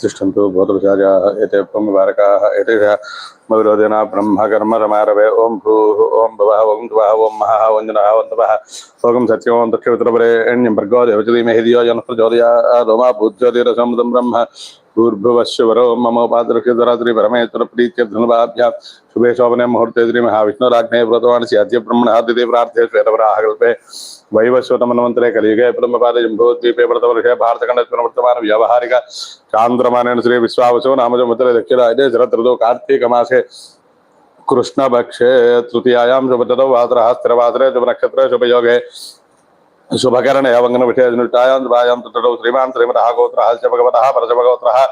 तिष्ठन्तु भूतविचार्याः एते ब्रह्मबारकाः एतेषा मविरोधिना ब्रह्मकर्म रमारवे ॐ भूः ॐ भवः ॐ द्वः ॐ महः ॐ जनः ॐ तपः ॐ सत्यम् ॐ दक्षिणपरेण्यं भर्गो देवचदीमहि धियो जनः प्रचोदयादोमा भूज्योतिरसमुदं ब्रह्म भूर्भुवश्वरो ममोपादरक्षरात्रि परमेश्वर प्रीत्यधनुभाभ्यां शुभे शोभने मुहूर्ते श्री महाविष्णुराज्ञे व्रतवान् स्याद्य ब्रह्मणादिते प्रार्थे श्वेतवराहकल्पे वैवस्वतमन्वन्तरे कलियुगे प्रम्भपादे जम्भोद्वीपे व्रतवर्षे भारतखण्डत्वेन वर्तमान व्यावहारिक चान्द्रमानेन श्री विश्वावसो नामजमुद्रे दक्षिणायने शरदृतौ कार्तीकमासे कृष्णभक्षे तृतीयायां शुभदतौ वासरः स्थिरवासरे शुभनक्षत्रे शुभयोगे शुभकरणे वङ्गन विषयानुष्ठायां दुरायां तत्रौ श्रीमान् श्रीमतः गोत्रः च भगवतः परशभगोत्रः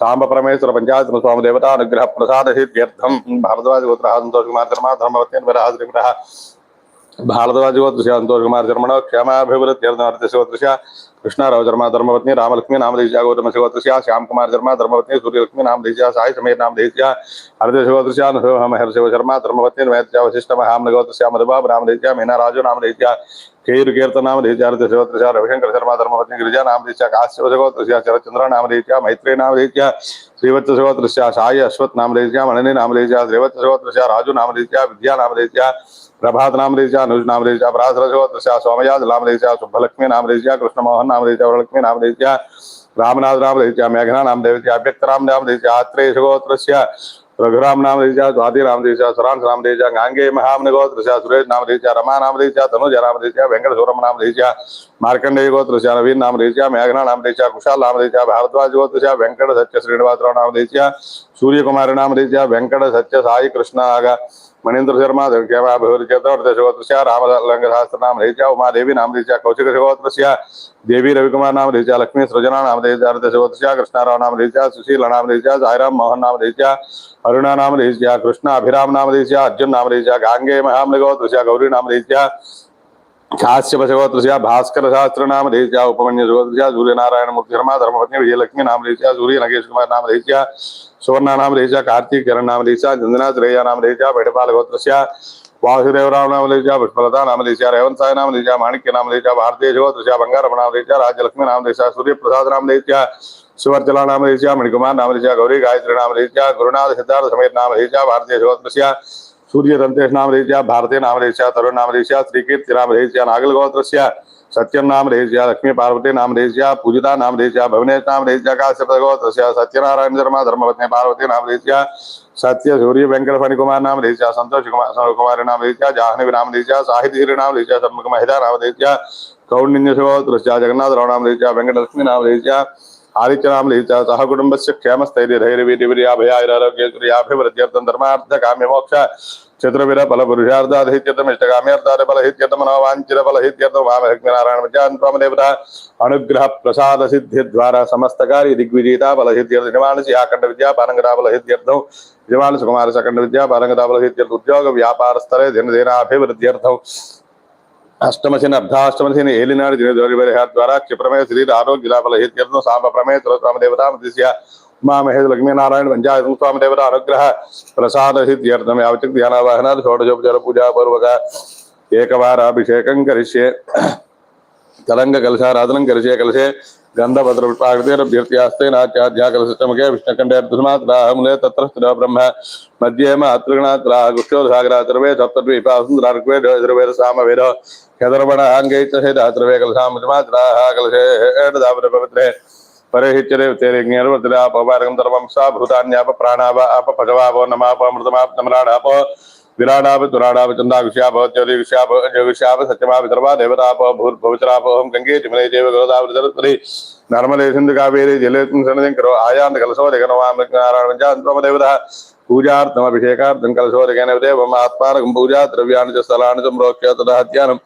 साम्बपरमेश्वर पञ्चायतन स्वामदेवतानुग्रहप्रसादसिद्ध्यर्थं भारद्वाजगोत्रः सन्तोषकुमार धर्मा धर्मवत्यन्वरः श्रीमतः భారతరాజువత్ అంతోష్ శర్మణ క్షేమాభివృత్యర్థశివతృశ కృష్ణారావు శర్మ ధర్మపత్ని రామలక్ష్మి నామదేశ గౌతమ శివతృశ శ్యామ్ కుమార్ శర్మ ధర్మపత్ని సూర్యలక్ష్మి నామదేశ సాయి సమీర్ నామదేశ హరిదశివతృశ హర శివశర్మ ధర్మపత్ని మేత్య వశిష్ట మహామ్న గౌతృశ మధుబాబు రామదేశ మీనారాజు నామదేశ కేయురు కీర్తన నామదేశ హరిదశివతృశ రవిశంకర శర్మ ధర్మపత్ని గిరిజ నామదేశ కాశ్యవ శివతృశ శరచంద్ర నామదేశ మైత్రి నామదేశ श्रीवत्स सहोदृश्या साई अश्वत्थ नामदेश मणिनी नामदेश श्रीवत्स सहोदृश्या राजू नामदेश विद्या नामदेश प्रभात नाम रेजा अनुज नाम रेजा परास रसवत्सा सोमयाज नाम रेजा शुभलक्ष्मी नाम रेजा कृष्ण मोहन नाम रेजा लक्ष्मी नाम रेजा रामनाथ राम रेजा मेघना नाम देवत्या अभ्यक्त राम नाम रेजा आत्रेय गोत्र रघुराम नाम रेजा स्वाति राम रेजा सुरांश राम रेजा गांगे महामन गोत्र सुरेश नाम रेजा रमा नाम रेजा धनुज राम रेजा वेंकट सोरम नाम रेजा मार्कंडेय गोत्र नवीन नाम रेजा मेघना नाम रेजा कुशाल नाम रेजा भारद्वाज गोत्र वेंकट सत्य श्रीनिवासराव नाम रेजा सूर्य कुमार नाम रेजा वेंकट सत्य साई कृष्ण आगा मणिंद्र शर्मा नाम रामलङ्गसहस्रनाम उमा देवी नाम ऋचा कौशिकशगोत्रस्य देवी रविकुमार नाम ऋचा लक्ष्मी सृजना नाम ऋचार्दशगोत्रस्य कृष्णाराव नाम ऋचा सुशील नाम ऋचा साईराम मोहन नाम ऋचा अरुणा नाम ऋचा कृष्ण अभिराम नाम ऋचा अर्जुन नाम ऋचा गांगे महामृगोत्रस्य गौरी नाम ऋचा काश्यपशवृशा भास्कर शास्त्र नाम देशिया काश्यपशगोत्रस्या भास्करशास्त्रनामधेस्या उपमन्यसुगोत्रस्या सूर्यनारायणमूर्तिशर्मा धर्मपत्नी विजयलक्ष्मी देशिया सूर्य नगेश कुमार नाम देशिया सुवर्ण नाम देशिया कार्तिक किरण नाम देशिया जंजना श्रेया नाम देशिया बैठपाल भेड़पालगोत्रस्या वासुदेवराव नाम देशिया पुष्पलता नाम देशिया नामधेस्या नाम देशिया माणिक्य नाम देशिया भारतीय जगोत्रस्या बंगारम देशिया सूर्य प्रसाद नाम देशिया सुवर्चला नाम देशिया मणिकुमार नाम देशिया गौरी गायत्री नाम देशिया गुरुनाथ सिद्धार्थ समेत नाम देशिया भारतीय जगोत्रस्या सूर्य दंतेश नाम रेचा भारतीय नाम रेचा तरुण नाम रेचा श्रीकीर्ति नाम रेचा नागल गोत्रस्य सत्यम नाम रेचा लक्ष्मी पार्वती नाम रेचा पूजिता नाम रेचा भुवनेश नाम रेचा काश्यप गोत्रस्य सत्यनारायण शर्मा धर्मपत्नी पार्वती नाम रेचा सत्य सूर्य वेंकट फणि कुमार नाम रेचा संतोष कुमार कुमार नाम रेचा जाह्नवी नाम रेचा साहित्य नाम रेचा सन्मुख महिला नाम रेचा कौंडिन्य गोत्रस्य जगन्नाथ राव नाम रेचा वेंकटलक्ष्मी नाम रेचा ఆదిత్యనామలి సహకుటుంబస్ క్షేమస్థైర్యధైర్యవీర్యాభయారోగ్యశ్రియాభివృద్ధ్యర్థం ధర్మార్థకామ్యమోక్ష చతుర్విర బల పురుషార్థాధిత్యర్థం ఇష్టకామ్యార్థాది బలహిత్యర్థం మనోవాంఛిత బలహిత్యర్థం వామలక్ష్మీనారాయణ విద్యాంతమదేవత అనుగ్రహ ప్రసాద సిద్ధి ద్వారా సమస్త కార్య దిగ్విజేత బలహిత్యర్థ నివాణసి ఆఖండ విద్యా పారంగత బలహిత్యర్థం నివాణసి కుమార సఖండ విద్యా పారంగత బలహిత్యర్థ ఉద్యోగ వ్యాపార స్థలే దినదినాభివృద్ధ్యర్థం. అష్టమశని అర్ధాష్టమశని ఏలినాడు దిన దోరిబరిహ ద్వారా క్షిప్రమే శరీర ఆరోగ్య లాభల హిత్యర్థం సాంబ ప్రమే స్వామి దేవతామ దిశ్య ఉమా లక్ష్మీనారాయణ పంచాయత స్వామి దేవత అనుగ్రహ ప్రసాద సిద్ధ్యర్థం యావచిక్ ధ్యానావాహనాలు షోడశోపచార పూజాపూర్వక ఏకవారాభిషేకం కరిష్యే. తరంగ కలశారాధనం కరిష్యే కలశే గంధభద్ర పుష్పాకృతిరభ్యర్థ్యాస్తే నాట్యాధ్యా కలశముఖే విష్ణుకంఠేర్ధుమాత్రాహములే తత్ర స్థిర బ్రహ్మ. మధ్యే మాతృగణాత్రా గుక్షోసాగరా త్రవే సప్తద్వీపాసుందరార్కవే ద్రవేద సామవేద. కదర్వణ అంగైతేదాత్రవే కలశాముమాత్రాహ కలశే ఏడదాపుర పవిత్రే పరేహిత్యరే ధర్మం సా భూతాన్యాప ప్రాణావ అప భగవాపో నమాప మృతమాప నమరాడాపో విరాడాప దురాడాప చందా విషయాప జ్యోతి విషయాప విషయాప సత్యమా విదర్భ దేవతాప భూర్భవిచరాపోహం గంగే చిమలే దేవ గోదావరి సరస్వతి నర్మలే సింధు కావేరి జలేత్మ సన్నదింకరో ఆయాంత కలసో కలశోదగనవామ దేవత పూజార్థమభిషేకార్థం కలసో కలశోదగన దేవం ఆత్మానకం పూజా ద్రవ్యాన్ని చ స్థలాన్ని సంప్రోక్ష్య తదహత్యానం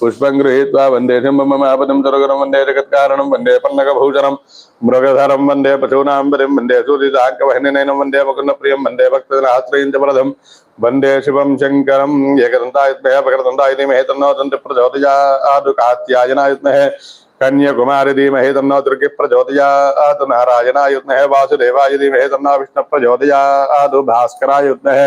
पुष्पं गृहीत्वा वंदे शम्भमापदं दुर्गुरं वंदे जगत्कारणं वंदे पल्लकभूषणं मृगधरं वंदे वंदे पतिं वंदे सूर्यदाङ्कवहिनिनयनं वंदे मुकुन्दप्रियं वंदे भक्तजनाश्रयं च वरदं वंदे शिवम शंकर एकदन्तायुत्महेपकृदन्ताय धीमहे तन्नो दन्तिप्रचोदयादुकात्यायनाय विद्महे कन्याकुमारी धीमहे तन्नो दुर्गे प्रचोदयात् नारायणाय विद्महे वासुदेवाय धीमहे तन्नो विष्णुप्रचोदयादु भास्कराय विद्महे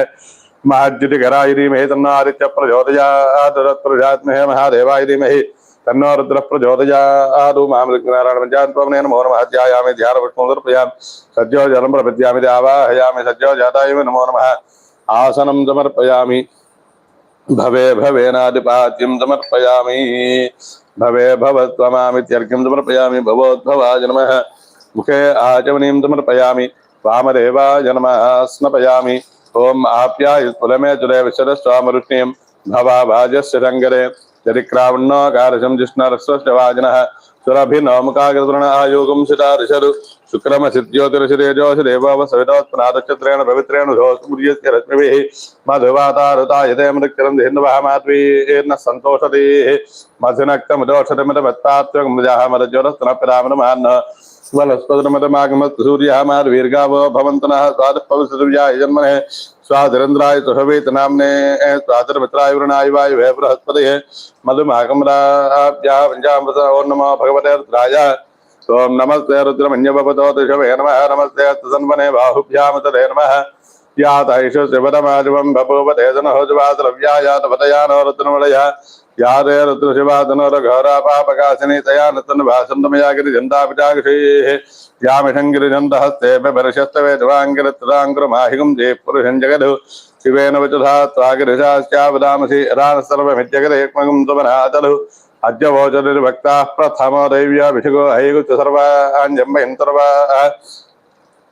महज्युतिघराय धीमहि तन्नादित्य प्रचोदयात् तत्प्रजात्महे महादेवाय धीमहि तन्नो रुद्रः प्रचोदयात् माँ लक्ष्मीनारायणपञ्चान्त्वमनेन मोहनमहध्यायामि ध्यानपुष्पमुदर्पयामि सज्जो जलं प्रपद्यामि आवाहयामि सज्जो जाताय नमो नमः आसनं समर्पयामि भवे भवेनादिपाद्यं समर्पयामि भवे भवत्वमामित्यर्घ्यं समर्पयामि भवोद्भवाय नमः मुखे आचमनीं समर्पयामि वामदेवाय नमः स्नपयामि సమర్పయామి వామదేవాయ నమ స్నపయామి ఓం ఆప్యాయ పులమే చురే విశరస్వామరుష్ణీం భవాభాజస్య శంకరే చరిక్రావణోకారశం జిష్ణరస్వవాజిన సురభినోముకాగ్రతృణ ఆయోగం సితారిషరు శుక్రమసిద్యోతిరసిరేజోషిదేవ సవితోత్పనాదక్షత్రేణ పవిత్రేణ సూర్యస్య రశ్మిభిः మధువాతారుతాయతే మృక్కిరం ధిన్వः మాత్వీర్న సంతోషతి మధునక్తముదోషతమిదమత్తాత్వగం మృజాः మరజ్యోరస్తన పిరామనమాన్న మాన్న वनस्पतिर्मतमागमत्सूर्यामार्वीर्गावो भवन्तनः स्वादपवित्रव्याय जन्मनः। स्वाधरन्द्राय सुषवेत नाम्ने स्वाधरमित्राय वृणाय वाय वै बृहस्पतिः। मधुमाकमराभ्यः पञ्चामृत ओं नमो भगवतेर्त्राय ॐ नमस्ते रुद्रमन्यभवतो दिशवे नमः। नमस्ते तसन्वने बाहुभ्यां तदे नमः। यात ऐष शिवरमाजवं बभूव तेजनहोजवा द्रव्यायात वदयानो रुद्रमलयः। నతన్ భాసంతమయాగిరి జంతాపిటాక్షీ యామిషంగిరిజంతహస్తే బరశస్తవే దివాంగిరత్రాంగురమాహిగం జే పురుషం జగదు శివేన వచుధా త్వాగిరిశాస్యావదామసి రాన సర్వమిత్యగదేక్మగం తుమనాతలు అద్యవోచరిర్భక్తా ప్రథమో దైవ్యాభిషిగో హైగుచ్చ సర్వాంజంబయం సర్వా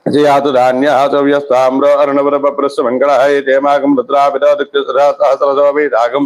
జయాతు ధాన్యాచవ్యస్తామ్రో అరుణవరపృష్ఠ మంగళహై తేమాకం రుద్రాభిరాగం హేడయీమే చవ్యావసరపద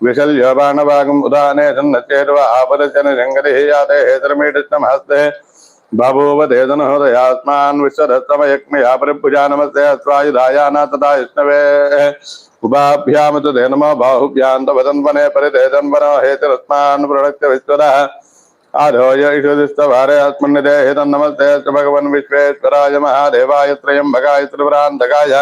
అవదత్యదనుత్వగం సహస్రాగ్రహితే ఉదానే సన్నచేర్వ ఆపదశని జంగరియాతే హేతరమీడిష్టం హస్తే బభూవ దేదనహృదయాత్మాన్ విశ్వరత్తమయక్మయా పరిభుజా నమస్తే అస్వాయుధాయానా తథా విష్ణవే ఉభాభ్యామతు దేనమో బాహుభ్యాం తవదన్వనే పరిదేదన్వనో హేతిరస్మాన్ ప్రణక్త విశ్వర ఆధోయ ఇషుదిస్తవారే అస్మన్నిదేహి తన్నమస్తే భగవన్ విశ్వేశ్వరాయ మహాదేవాయ త్రయం భగాయ త్రిపురాంతకాయ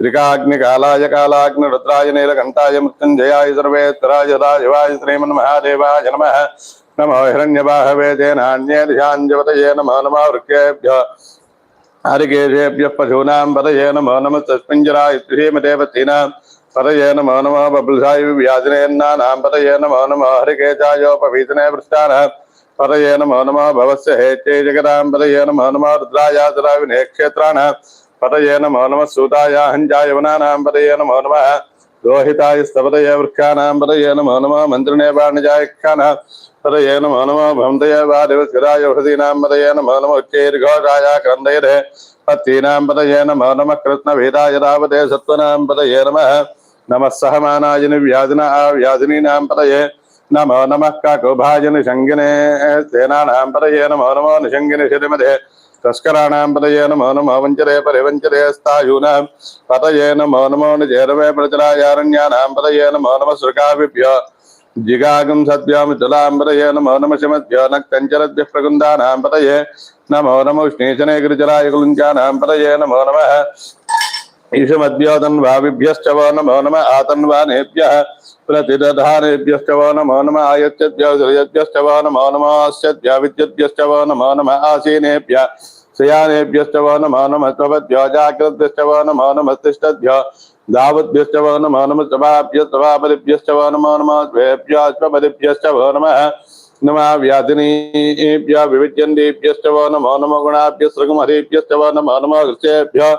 त्रिकाग्निकालाय कालाग्निरुद्राय नीलकण्ठाय मृत्युञ्जयाय सर्वेत्तराय राजवाय श्रीमन्महादेवाय नमः। नमो हिरण्यबाहवे तेनान्ये दिशाञ्जवतये नमो नमः वृक्षेभ्य हरिकेशेभ्यः पशूनां पदये नमो नमः। तस्मिञ्जराय श्रीमदेवतीनां पदये नमो नमः। बबुलसाय व्याजनेन्नानां पदये नमो नमः। हरिकेशायोपवीतने पृष्ठानः पदये नमो नमः। भवस्य हेत्ये जगदां पदये नमो नमः। रुद्रायासुराविनेक्षेत्राणः पतये नमो नम सूताय हञ्जाय वनानां पतये नमो नम। रोहिताय स्तपतये वृक्षाणां पतये नमो नम। मन्त्रिणे बाणजाय खानां पतये नमो नमः। भवन्तये वादिवस्कराय हृदीनां पतये नमो नम। उच्चैर्घोषाय क्रन्दैरे पत्तीनां पतये नमो नमः। कृष्णभेदाय रावते सत्त्वनां पतये नमः। नमः सहमानाय निव्याधिना व्याधिनीनां पतये नमो नमः। काकुभाजन शङ्गिने सेनानां पतये नमो नमो। निशङ्गिनि श्रीमदे పదయే నమో నమో నిషంగిని శిరిమదే తస్కరాణాం పదయే నమో నమో వంచరే పరివంచరే స్థాయూనాం పదయే నమో నమో నిజేరమే ప్రచలాయారణ్యానాం పదయే నమో నమ శృకాభిభ్యో జిగాగం సద్భ్యాం తులాం పదయే నమో నమ శమద్భ్యో నక్కంచరద్భ్య ప్రకుందానాం పదయే నమో నమో ఉష్ణీశనే గిరిజలాయ కులుంచానాం పదయే నమో నమ ఈశమద్భ్యోదన్వావిభ్యశ్చ प्रतिदधारेभ्यश्च वो नमो नम आयत्यभ्यश्च वो नमो नमास्यभ्य विद्युद्भ्यश्च वो नमो नम आसीनेभ्य श्रियानेभ्यश्च वो नमो नम त्वभ्यो जाग्रद्भ्यश्च वो नमो नमस्तिष्ठभ्यो दावद्भ्यश्च वो नमो नम सभाभ्य सभापतिभ्यश्च वो नमो नम द्वेभ्याश्वपतिभ्यश्च वो नमः नमः व्याधिनीभ्य विविद्यन्तेभ्यश्च वो नमो नमो गुणाभ्य सृगमहेभ्यश्च वो नमो नमो कृतेभ्य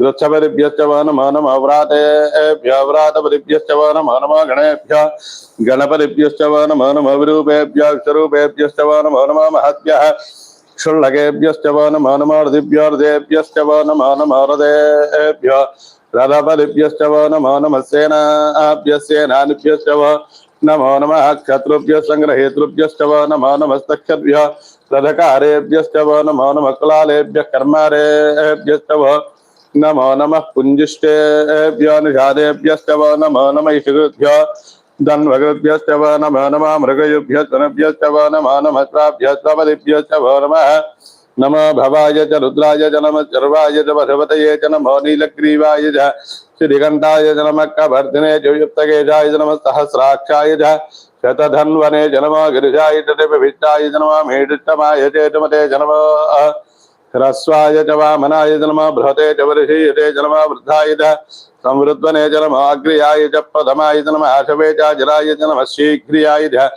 वृक्षपरिभ्यश्च वो नमो नमः व्रातेभ्य व्रातपरिभ्यश्च वो नमो नमः गणेभ्य गणपतिभ्यश्च वो नमो नमः विरूपेभ्य विश्वरूपेभ्यश्च वो नमो नमः महद्भ्यः क्षुल्लकेभ्यश्च वो नमो नमो हृदिभ्यो हृदेभ्यश्च वो नमो नमो हृदेभ्यो रथपतिभ्यश्च वो नमो नमः सेनाभ्यः सेनानिभ्यश्च वो नमो नमः क्षत्रुभ्यः सङ्ग्रहेतृभ्यश्च वो नमो नमस्तक्षद्भ्यः रथकारेभ्यश्च वो नमो नमः कुलालेभ्यः कर्मारेभ्यश्च वो नमो नमः पुञ्जिष्टेभ्यो निषादेभ्यश्च वो नमो नमः इषुभ्यो धन्वकृभ्यश्च नमो नमः, मृगयुभ्यश्च धनभ्यश्च वो नमो नमः स्वाभ्यश्च बलिभ्यश्च वो नमः। नम भवाय च रुद्राय च नम, चर्वाय च वधवतये च नमो नीलग्रीवाय च श्रीघण्टाय च नमः, कवर्धिने च युक्तकेशाय च नमः, सहस्राक्षाय च, शतधन्वने च नमो, गिरिजाय च विभिष्टाय च नमः, मेढिष्टमाय चेतमते च नमः। హ్రస్వాయ చ వామనాయ జలమ బృహతే చ వర్షీయతే జలమ వృద్ధాయ చ సంవృత్వనే జలమ అగ్రియాయ చ ప్రథమాయ జలమ ఆశవే చరాయ జలమ శీఘ్రియాయ చ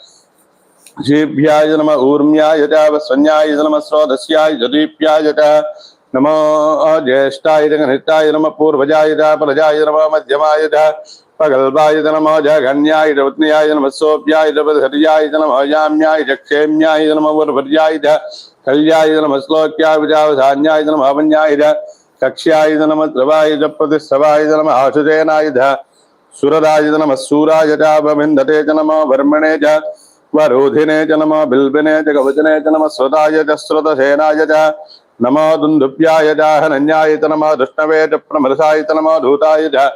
జీభ్యాయ జలమ ఊర్మ్యాయ చ వసన్యాయ జలమ స్రోదస్యాయ జదీప్యాయ చ నమో జ్యేష్ఠాయ గణిష్టాయ నమ పూర్వజాయ చ ప్రజాయ నమ మధ్యమాయ చ పగల్వాయ నమో జగన్యాయ రత్న్యాయ నమ సోభ్యాయ రవధర్యాయ నమ యామ్యాయ క్షేమ్యాయ నమ వర్వర్యాయ కళ్యాయుధన మశ్లోక్యాయుధాన్యాయుధనం అవన్యాయుధ కక్ష్యాయుధనమ ద్రవాయుధ ప్రతిశ్రవాయుధనమ ఆశుదేనాయుధ సురరాయుధనమ సూరాయజాబమిందటే జనమ వర్మణే జ వరోధినే చ నమ బిల్బినే చ కవచనే చ నమ శ్రుతాయ చ శ్రుతసేనాయ చ నమో దుందుభ్యాయ చాహనన్యాయ చ నమ దుష్ణవే చ ప్రమృసాయ చ నమ ధూతాయ చ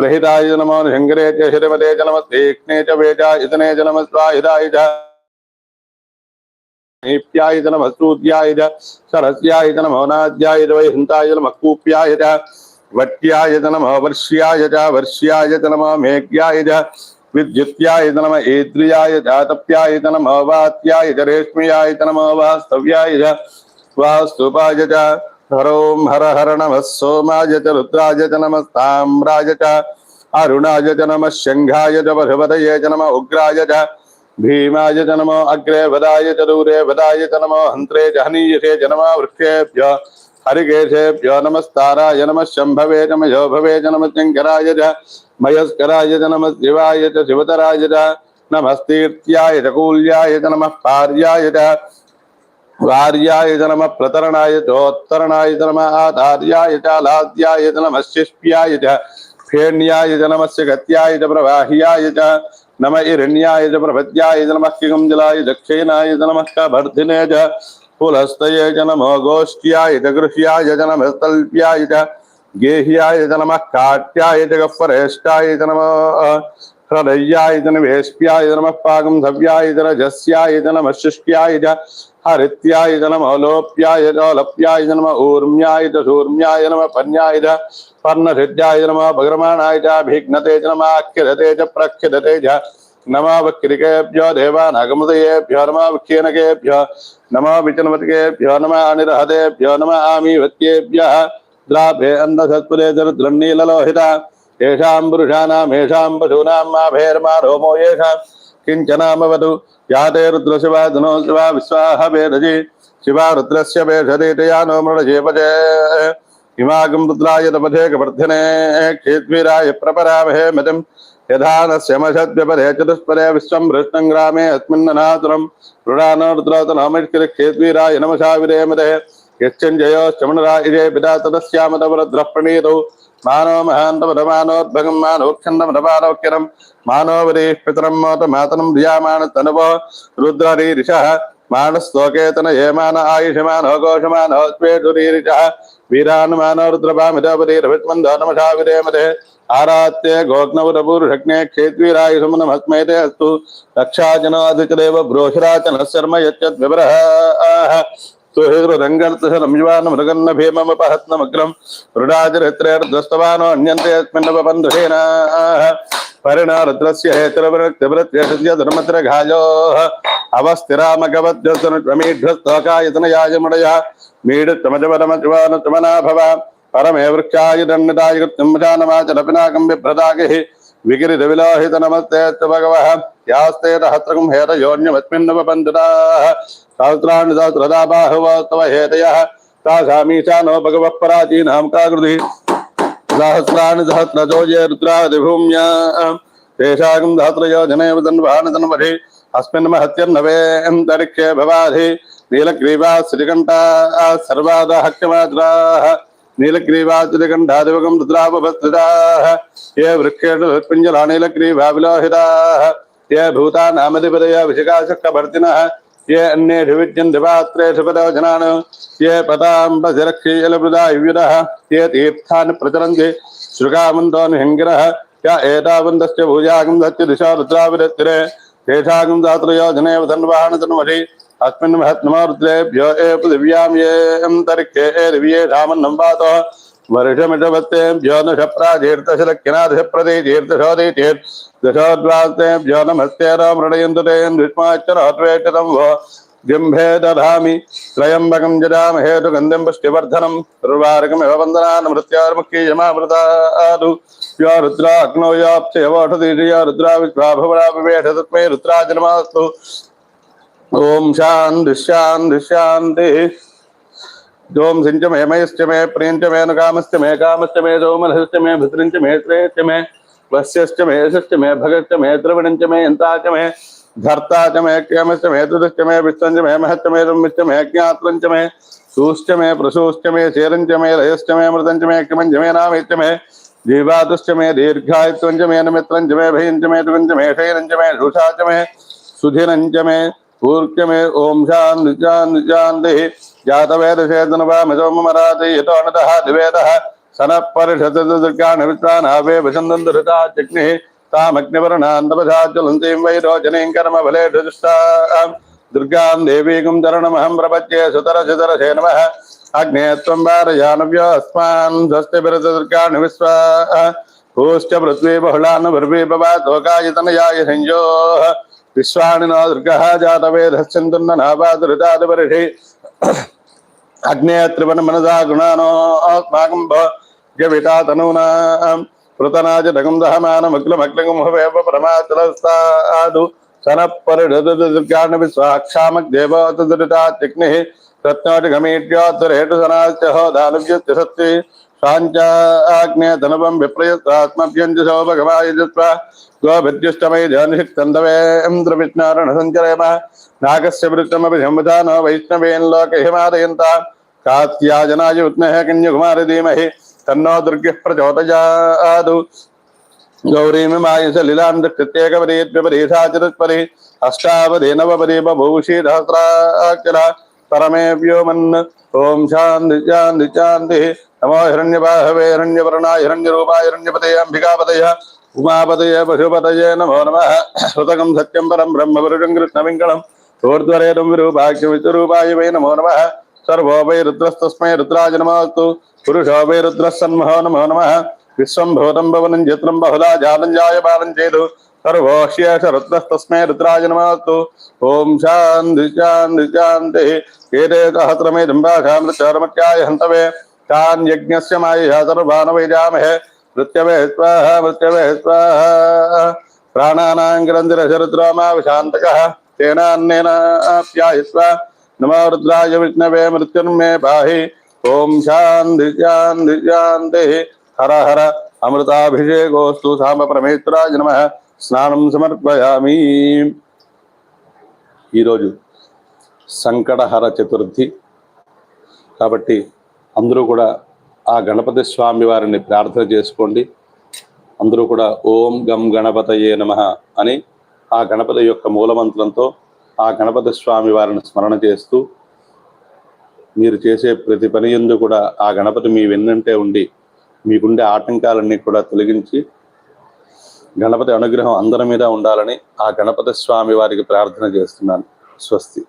గ్రహితాయ నమో శంకరే చ హిరవదే చ నమ తీక్ష్ణే చ వేజాయుతనే చ స్వాయుధాయ नीप्यायतन भस्रूद्यायत सरस्यायतन भवनाद्यायत वै हृन्तायतन हक्कूप्यायत वट्यायतन वर्ष्यायत वर्ष्यायतन मेघ्यायत विद्युत्यायतन ऐद्रियायत तप्यायतन अवात्यायत रेश्म्यायतन वास्तव्यायत वास्तुपायत हरों हर हर नम सोमाय च रुद्राय च नमस्ताम्राय च अरुणाय च नम शङ्घाय च बृहपतये च नमः उग्राय च भीमाय च नमो अग्रे वदाय च दूरे वदाय च नमो हन्त्रे च हनीयसे च नमः वृक्षेभ्य हरिकेशेभ्यो नमस्ताराय नमः शम्भवे च मयोभवे च नमः शङ्कराय च मयस्कराय च नमः शिवाय च शिवतराय च नमस्तीर्त्याय च कूल्याय च नमः पार्याय च वार्याय च नमः प्रतरणाय चोत्तरणाय च नमः आधार्याय च लाद्याय च नमः शिष्प्याय च फेण्याय च नमस्य गत्याय च प्रवाह्याय च नम इरण्याय च प्रभद्याय च नमः किगञ्जलाय दक्षिणाय च नमः कवर्धिने च पुलस्तये च नमो गोष्ठ्याय च गृह्याय च नमः तल्प्याय च गेह्याय च नमः काट्याय च गह्वरेष्टाय च नमः ഹൃദയായതനം വേശ്യായതനമപ്പാകം ധവ്യായതന ജസ്യായതനം അശിഷ്ട്യായത ഹരിത്യായതനം അവലോപ്യായതോലപ്യായതനമ ഊർമ്യായത ശൂർമ്യായനമ പന്യായത പർണഹൃദ്യായതനമ ഭഗരമാണായത ഭീഘ്നതേജനമാഖ്യതേജ പ്രഖ്യതേജ നമാവക്രികേഭ്യോ ദേവാനഗമതയേഭ്യോ നമാവഖ്യേനകേഭ്യോ നമോ വിചനമതികേഭ്യോ നമ അനിരഹതേഭ്യോ നമ ആമീവത്യേഭ്യ ദ്രാഭേ അന്ധസത്പുരേ ജലദ്രണ്ണീലലോഹിത తేషాం పురుషాణం ఏషాం పశూనాం మా భేర్మా రోమో ఏషాం కించనామవతు యాతే రుద్రశివ ధనో శివ విశ్వాహ వేదజి శివ రుద్రస్య వేషదేతయా నో మృడజీపజే ఇమాగం రుద్రాయ తపథే కవర్ధనే క్షేత్వీరాయ ప్రపరామహే మతిం. యథానశ్యమషద్వ్యపరే చతుష్పరే విశ్వం భృష్ణం గ్రామే అస్మిన్ననాతురం రుడానో రుద్రోతనామిష్కిరి క్షేత్వీరాయ నమషా విరేమతే యశ్చంజయో శమణరాయిజే పితా తదస్యామతవరద్రః ప్రణీతౌ. మానో మహాంతమానోద్భగం మానోఖండమృపారోక్యరం మానోవరీ పితరం మోత మాతనం ధ్యామాన తనువో రుద్రరీరిష మానస్తోకేతన ఏమాన ఆయుషమానోఘోషమానోత్వేషురీరిష వీరానుమానోరుద్రపామిదోపరీరభిత్మందోనమషావిరేమదే ఆరాత్యే గోగ్నవరపూరుషగ్నే క్షేత్వీరాయుషమునమస్మైతే అస్తు రక్షాజనోధికదేవ బ్రోహిరాచన శర్మ యచ్చద్వివరః സുഹൃദുരംഗൽസുഹനംയുവാന മൃഗന്ന ഭീമമുപഹത്നമഗ്രം മൃഡാതിരത്രേർദ്വസ്തവാനോന്യന്തേസ്മിന്നപബന്ധേന పరిణారుద్రస్య హేతురవృత్తివృత్య ధర్మత్ర ఘాయో అవస్థిరామగవద్ధ్వమీఢ్వస్తోకాయతనయాయముడయ మీడుమజమరమజమనభవ పరమే వృక్షాయుధన్నిదాయుక్తింభానమాచలపినాకం బిభ్రదాగి విగిరిధ విలోహిత నమస్తే భగవ यास्ते रहस्रकं हेतयोऽन्यमस्मिन्नव बन्धुराः सहस्राणि सहस्रदाबाहव तव हेतयः। तासामीशा नो भगवः पराचीनां सहस्रजो ये रुद्रादिभूम्या। भवाधि। नीलग्रीवा श्रीकण्ठाः सर्वादाहक्यमात्राः नीलग्रीवात्रिकण्ठादिवकं ये नीलग्रीवा ये भूतानामधिपदयाभिषिकाशक्तभर्तिनः ये अन्ये ये पताम्बशिरक्षीलमृदायुधः ये तीर्था प्रचरन्ति श्रुकामन्तो निहङ्गिरः य एतावन्तस्य दिशा रुद्राविरत्तिरे तेषागं दातृयोजनेव धन्वाहनजन्मषि अस्मिन् महत्मरुद्रेभ्यो ए ये अन्तरिक्षे ए दिव्ये धामन्नं वातः, वर्षमिषवत्तेभ्यो न दशोद्वास्तेभ्यो नमस्तेरं हृदयन्दुतेन् विष्माच्चरात्वेष्टं वो जम्भे दधामि त्रयम्बकं जजाम हेतुगन्धिं पुष्टिवर्धनं सर्वार्कमिव वन्दनानमृत्यार्मुखीयमामृतादु या रुद्राग्नो याप्स्यवोषधीर्या रुद्रा विश्वाभवरापिवेश तस्मै रुद्राजन्मास्तु ॐ शान्ति शान्ति शान्तिः जोम सिंच मे मयश्च मे प्रेम च मे अनुकामश्च मे कामश्च मे जोमनश्च मे भद्रञ्च मे श्रेयश्च मे वश्यश्च मे यशश्च मे भगश्च मे द्रविणञ्च मे यन्ता मे धर्ता च मे क्षमश्च मे तुतश्च मे विश्वञ्च मे महश्च मे संविश्च मे ज्ञातञ्च मे सूश्च मे प्रसूश्च मे शेरञ्च मे रयश्च मे मृतञ्च मे कृमञ्च मे नामेश्च मे जीवातुश्च मे दीर्घायुत्वञ्च मे नमित्रञ्च मे भयञ्च मे तुरञ्च मे शैरञ्च मे यतो नतः द्विवेदः వసంతం దురితా చగ్నిः తామగ్నివర్ణాन्तపధాజ్వలంతీం వైరోచనీం కర్మ ఫలేషు దుష్టాం దుర్గాం దేవీకం చరణమహం ప్రపద్యే సుతర సుతరసే నమః అగ్నే వారయానవ్యో అస్మాన్ స్వస్తి బిరదుర్గాణి విశ్వా భూశ్చ పృథ్వీ బహుళాన్ పృథ్వీ భవాతోకాయతనయాయ సంయోః విశ్వాణి నో నాభాదురితాదిపరిషి అగ్నే త్రివన మనసా గుణానో ఆస్మాకం गविता तनूनां पृतनाच ढगं दहमानमग्लमग्लगुम्हवेव परमाचलस्तादु सनपरिडदुर्गाणविस्वाक्षामग्देवतदृतात्यग्निः रत्नोटघमेट्योत्तरहेटुसनाश्च होदालव्यत्यसत्ति साञ्चाग्नेतनुपं विप्रयस्तात्मभ्यञ्जसो भगवायुजस्वा गोभिद्युष्टमयि जनशिक्तन्दवे नागस्य वृत्तमपि संविधानो वैष्णवेन् लोकहिमादयन्ता कात्याजनाय कन्यकुमारी धीमहि సంవిధానో వైష్ణవేన్ లోక హిమాదయంత కాత్యాజనాయ ఉత్నః కన్యకుమారి ధీమహి తన్నో దుర్గః ప్రచోదయాదు గౌరీమిమాయుషలిలాంధ్యకృత్యేకపరీత్విపరీసాచరుత్పరి అష్టావధి నవపరి బభూషి సహస్రాక్షర పరమే వ్యోమన్ ఓం శాంతి శాంతి శాంతి నమో హిరణ్యబాహవే హిరణ్యవర్ణాయ హిరణ్యరూపాయ హిరణ్యపతయ అంబికాపతయ ఉమాపతయ పశుపతయ నమో నమ హృతకం సత్యం పరం బ్రహ్మ పురుషం కృష్ణవింకళం ఊర్ధ్వరేదం విరూపాఖ్య విశ్వరూపాయ వై నమో నమ सर्वो वै रुद्रस्तस्मै रुद्राज वै नमो नम। विश्वं भवन भवनं बहुला जालञ्जाय बालं चेदु। सर्वोऽशेष रुद्रस्तस्मै रुद्राय नमस्तु ॐ शान्ति शान्ति शान्तिः। एते सहस्रमेधम्बाघामृतमत्याय हन्तवे। तान् मृत्यवे శరుద్రామా విశాంతక తేనాన్నేనాప్యాయస్వ నమో రుద్రాయ విష్ణవే మృత్యుర్మే పాహి ఓం శాంతి శాంతి శాంతి హర హర అమృతాభిషేకోస్తు సాంబ నమ స్నానం సమర్పయామి ఈరోజు సంకటహర చతుర్థి. కాబట్టి అందరూ కూడా ఆ గణపతి స్వామి వారిని ప్రార్థన చేసుకోండి. అందరూ కూడా ఓం గం గణపతయే నమ అని ఆ గణపతి యొక్క మూలమంత్రంతో ఆ గణపతి స్వామి వారిని స్మరణ చేస్తూ మీరు చేసే ప్రతి పని ఎందు కూడా ఆ గణపతి మీ వెన్నంటే ఉండి మీకుండే ఆటంకాలన్నీ కూడా తొలగించి గణపతి అనుగ్రహం అందరి మీద ఉండాలని ఆ గణపతి స్వామి వారికి ప్రార్థన చేస్తున్నాను. స్వస్తి.